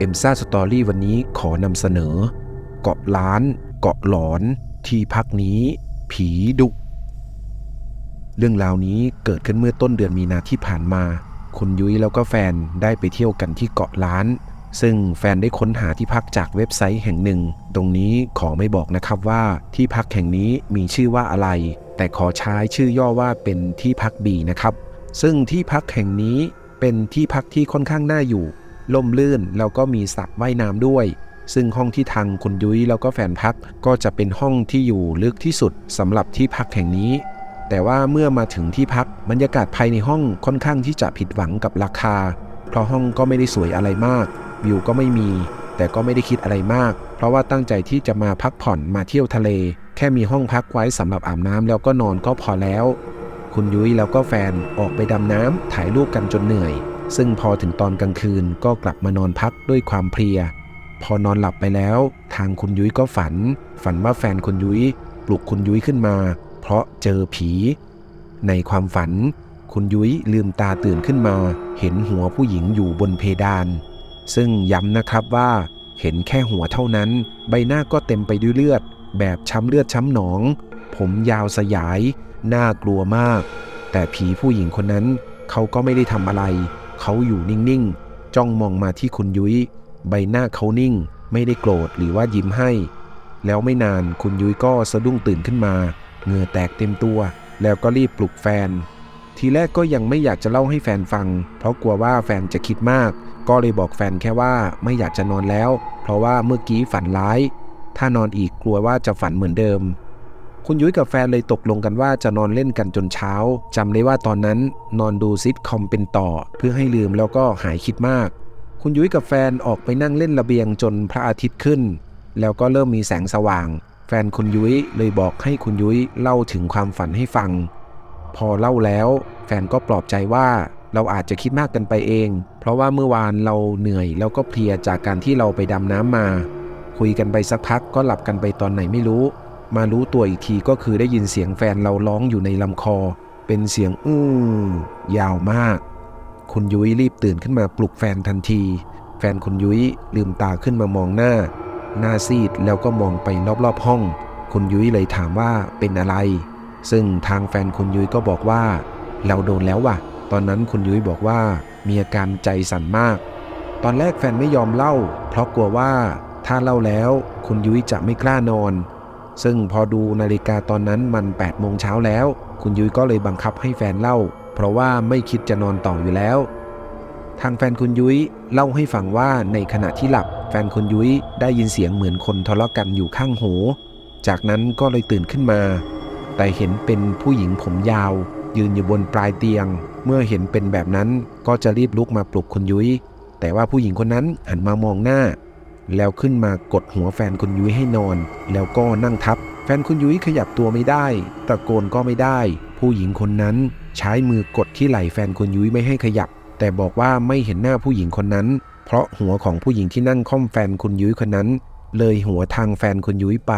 เอ็มซ่าสตอรี่วันนี้ขอนำเสนอ เกาะล้าน เกาะหลอน ที่พักนี้ ผีดุ เรื่องราวนี้เกิดขึ้นเมื่อต้นเดือนมีนาที่ผ่านมา คุณยุ้ยแล้วก็แฟนได้ไปเที่ยวกันที่เกาะล้าน ซึ่งแฟนได้ค้นหาที่พักจากเว็บไซต์แห่งหนึ่ง ตรงนี้ขอไม่บอกนะครับว่าที่พักแห่งนี้มีชื่อว่าอะไร แต่ขอใช้ชื่อย่อว่าเป็นที่พักบีนะครับ ซึ่งที่พักแห่งนี้เป็นที่พักที่ค่อนข้างน่าอยู่ ล่มลื่นแล้วก็มีสระว่ายน้ำด้วย ซึ่งห้องที่ทางคุณยุ้ยแล้วก็แฟนพักก็จะเป็นห้องที่อยู่ลึกที่สุดสำหรับที่พักแห่งนี้ แต่ว่าเมื่อมาถึงที่พักบรรยากาศภายในห้องค่อนข้างที่จะผิดหวังกับราคา เพราะห้องก็ไม่ได้สวยอะไรมาก วิวก็ไม่มี แต่ก็ไม่ได้คิดอะไรมาก เพราะว่าตั้งใจที่จะมาพักผ่อนมาเที่ยวทะเล แค่มีห้องพักไว้สำหรับอาบน้ำแล้วก็นอนก็พอแล้ว คุณยุ้ยแล้วก็แฟนออกไปดำน้ำถ่ายรูปกันจนเหนื่อย ซึ่งพอถึงตอนกลางคืนก็กลับมานอนพักด้วยความเพลีย พอนอนหลับไปแล้ว ทางคุณยุ้ยก็ฝัน ฝันว่าแฟนคุณยุ้ยปลุกคุณยุ้ยขึ้นมา เพราะเจอผี ในความฝัน คุณยุ้ยลืมตาตื่นขึ้นมา เห็นหัวผู้หญิงอยู่บนเพดาน ซึ่งย้ำนะครับว่าเห็นแค่หัวเท่านั้น ใบหน้าก็เต็มไปด้วยเลือด แบบช้ำเลือดช้ำหนอง ผมยาวสยาย น่ากลัวมาก แต่ผีผู้หญิงคนนั้นเขาก็ไม่ได้ทำอะไร เขาอยู่นิ่งๆ จ้องมองมาที่คุณยุ้ย ใบหน้าเขานิ่ง ไม่ได้โกรธหรือว่ายิ้มให้ แล้วไม่นานคุณยุ้ยก็สะดุ้งตื่นขึ้นมา เหงื่อแตกเต็มตัว แล้วก็รีบปลุกแฟน ทีแรกก็ยังไม่อยากจะเล่าให้แฟนฟัง เพราะกลัวว่าแฟนจะคิดมาก ก็เลยบอกแฟนแค่ว่าไม่อยากจะนอนแล้ว เพราะว่าเมื่อกี้ฝันร้าย ถ้านอนอีกกลัวว่าจะฝันเหมือนเดิม คุณยุ้ยกับแฟนเลยตกลงกันว่าจะนอนเล่นกันจนเช้าจำได้ว่าตอนนั้นนอนดูซิทคอมเป็นต่อ เพื่อให้ลืมแล้วก็หายคิดมาก คุณยุ้ยกับแฟนออกไปนั่งเล่นระเบียงจนพระอาทิตย์ขึ้น แล้วก็เริ่มมีแสงสว่าง แฟนคุณยุ้ยเลยบอกให้คุณยุ้ยเล่าถึงความฝันให้ฟัง พอเล่าแล้ว แฟนก็ปลอบใจว่าเราอาจจะคิดมากกันไปเอง เพราะว่าเมื่อวานเราเหนื่อยแล้วก็เพลียจากการที่เราไปดำน้ำมา คุยกันไปสักพักก็หลับกันไปตอนไหนไม่รู้ มารู้ตัวอีกทีก็คือได้ยินเสียงแฟนเราร้องอยู่ในลำคอ เป็นเสียงอื้อยาวมาก คุณยุ้ยรีบตื่นขึ้นมาปลุกแฟนทันที แฟนคุณยุ้ยลืมตาขึ้นมามองหน้า หน้าซีดแล้วก็มองไปรอบๆห้อง คุณยุ้ยเลยถามว่าเป็นอะไร ซึ่งทางแฟนคุณยุ้ยก็บอกว่า เราโดนแล้วว่ะ ตอนนั้นคุณยุ้ยบอกว่ามีอาการใจสั่นมาก ตอนแรกแฟนไม่ยอมเล่า เพราะกลัวว่าถ้าเล่าแล้ว คุณยุ้ยจะไม่กล้านอน ซึ่งพอดูนาฬิกาตอนนั้นมัน8โมงเช้าแล้ว คุณยุ้ยก็เลยบังคับให้แฟนเล่า เพราะว่าไม่คิดจะนอนต่ออยู่แล้ว ทางแฟนคุณยุ้ยเล่าให้ฟังว่าในขณะที่หลับ แฟนคุณยุ้ยได้ยินเสียงเหมือนคนทะเลาะกันอยู่ข้างหู จากนั้นก็เลยตื่นขึ้นมา แต่เห็นเป็นผู้หญิงผมยาว ยืนอยู่บนปลายเตียง เมื่อเห็นเป็นแบบนั้นก็จะรีบลุกมาปลุกคุณยุ้ยแต่ว่าผู้หญิงคนนั้นหันมามองหน้า แล้วขึ้นมากดหัวแฟนคุณยุ้ยให้นอน แล้วก็นั่งทับ แฟนคุณยุ้ยขยับตัวไม่ได้ ตะโกนก็ไม่ได้ ผู้หญิงคนนั้นใช้มือกดที่ไหล่แฟนคุณยุ้ยไม่ให้ขยับ แต่บอกว่าไม่เห็นหน้าผู้หญิงคนนั้น เพราะหัวของผู้หญิงที่นั่งค่อมแฟนคุณยุ้ยคนนั้น เลยหัวทางแฟนคุณยุ้ยไป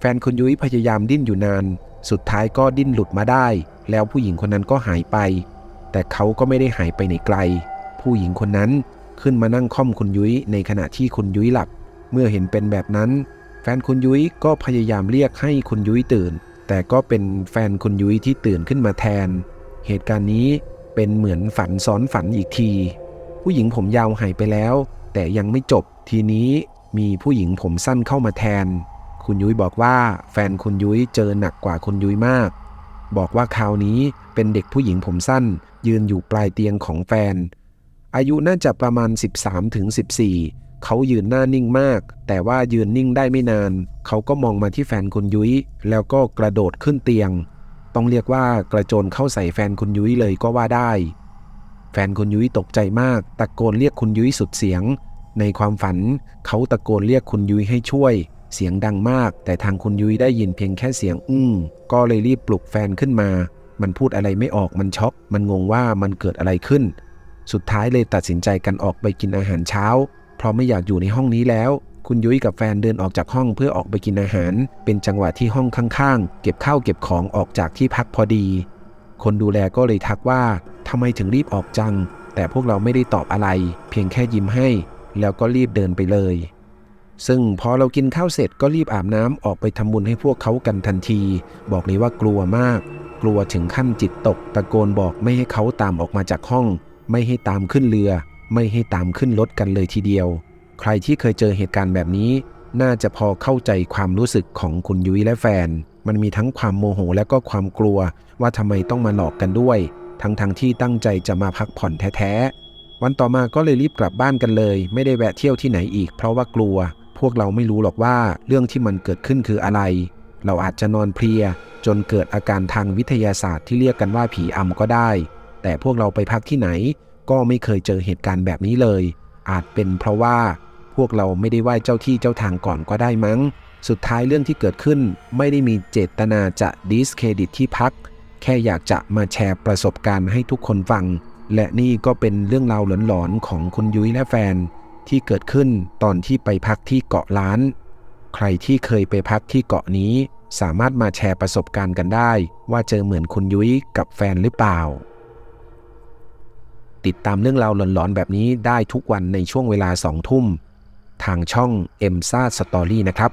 แฟนคุณยุ้ยพยายามดิ้นอยู่นาน สุดท้ายก็ดิ้นหลุดมาได้ แล้วผู้หญิงคนนั้นก็หายไป แต่เขาก็ไม่ได้หายไปไหนไกล ผู้หญิงคนนั้น ขึ้นมานั่งค่อมคุณยุ้ยในขณะที่คุณยุ้ยหลับ เมื่อเห็นเป็นแบบนั้น แฟนคุณยุ้ยก็พยายามเรียกให้คุณยุ้ยตื่น แต่ก็เป็นแฟนคุณยุ้ยที่ตื่นขึ้นมาแทน เหตุการณ์นี้เป็นเหมือนฝันซ้อนฝันอีกที ผู้หญิงผมยาวหายไปแล้ว แต่ยังไม่จบทีนี้มีผู้หญิงผมสั้นเข้ามาแทน คุณยุ้ยบอกว่าแฟนคุณยุ้ยเจอหนักกว่าคุณยุ้ยมาก บอกว่าคราวนี้เป็นเด็กผู้หญิงผมสั้น ยืนอยู่ปลายเตียงของแฟน อายุน่าจะประมาณ 13ถึง14 เขายืนหน้านิ่งมาก แต่ว่ายืนนิ่งได้ไม่นาน เขาก็มองมาที่แฟนคุณยุ้ย แล้วก็กระโดดขึ้นเตียง ต้องเรียกว่ากระโจนเข้าใส่แฟนคุณยุ้ยเลยก็ว่าได้ แฟนคุณยุ้ยตกใจมาก ตะโกนเรียกคุณยุ้ยสุดเสียง ในความฝัน เขาตะโกนเรียกคุณยุ้ยให้ช่วย เสียงดังมาก แต่ทางคุณยุ้ยได้ยินเพียงแค่เสียงอื้อก็เลยรีบปลุกแฟนขึ้นมา มันพูดอะไรไม่ออกมันช็อก มันงงว่ามันเกิดอะไรขึ้น สุดท้ายเลยตัดสินใจกันออกไปกินอาหารเช้า เพราะไม่อยากอยู่ในห้องนี้แล้ว คุณยุ้ยกับแฟนเดินออกจากห้องเพื่อออกไปกินอาหาร เป็นจังหวะที่ห้องข้างๆ เก็บข้าวเก็บของออกจากที่พักพอดี คนดูแลก็เลยทักว่าทำไมถึงรีบออกจัง แต่พวกเราไม่ได้ตอบอะไร เพียงแค่ยิ้มให้ แล้วก็รีบเดินไปเลย ซึ่งพอเรากินข้าวเสร็จก็รีบอาบน้ำออกไปทำบุญให้พวกเขากันทันที บอกเลยว่ากลัวมาก กลัวถึงขั้นจิตตก ตะโกนบอกไม่ให้เขาตามออกมาจากห้อง ไม่ให้ตามขึ้นเรือ ไม่ให้ตามขึ้นรถกันเลยทีเดียว ใครที่เคยเจอเหตุการณ์แบบนี้ น่าจะพอเข้าใจความรู้สึกของคุณยุ้ยและแฟน มันมีทั้งความโมโหและก็ความกลัว ว่าทำไมต้องมาหลอกกันด้วย ทั้งๆทที่ตั้งใจจะมาพักผ่อนแท้ๆ วันต่อมาก็เลยรีบกลับบ้านกันเลย ไม่ได้แวะเที่ยวที่ไหนอีก เพราะว่ากลัว พวกเราไม่รู้หรอกว่าเรื่องที่มันเกิดขึ้นคืออะไร เราอาจจะนอนเพลียจนเกิดอาการทางวิทยาศาสตร์ที่เรียกกันว่าผีอำก็ได้ แต่พวกเราไปพักที่ไหน ก็ไม่เคยเจอเหตุการณ์แบบนี้เลย อาจเป็นเพราะว่าพวกเราไม่ได้ไหว้เจ้าที่เจ้าทางก่อนก็ได้มั้ง สุดท้ายเรื่องที่เกิดขึ้น ไม่ได้มีเจตนาจะดิสเครดิตที่พัก แค่อยากจะมาแชร์ประสบการณ์ให้ทุกคนฟัง และนี่ก็เป็นเรื่องราวหลอนๆของคุณยุ้ยและแฟน ที่เกิดขึ้นตอนที่ไปพักที่เกาะล้าน ใครที่เคยไปพักที่เกาะนี้สามารถมาแชร์ประสบการณ์กันได้ ว่าเจอเหมือนคุณยุ้ยกับแฟนหรือเปล่า ติดตามเรื่องราวหลอนๆ แบบนี้ได้ทุกวันในช่วงเวลา2ทุ่ม ทางช่อง m อ็มซ่าสตอรี่นะครับ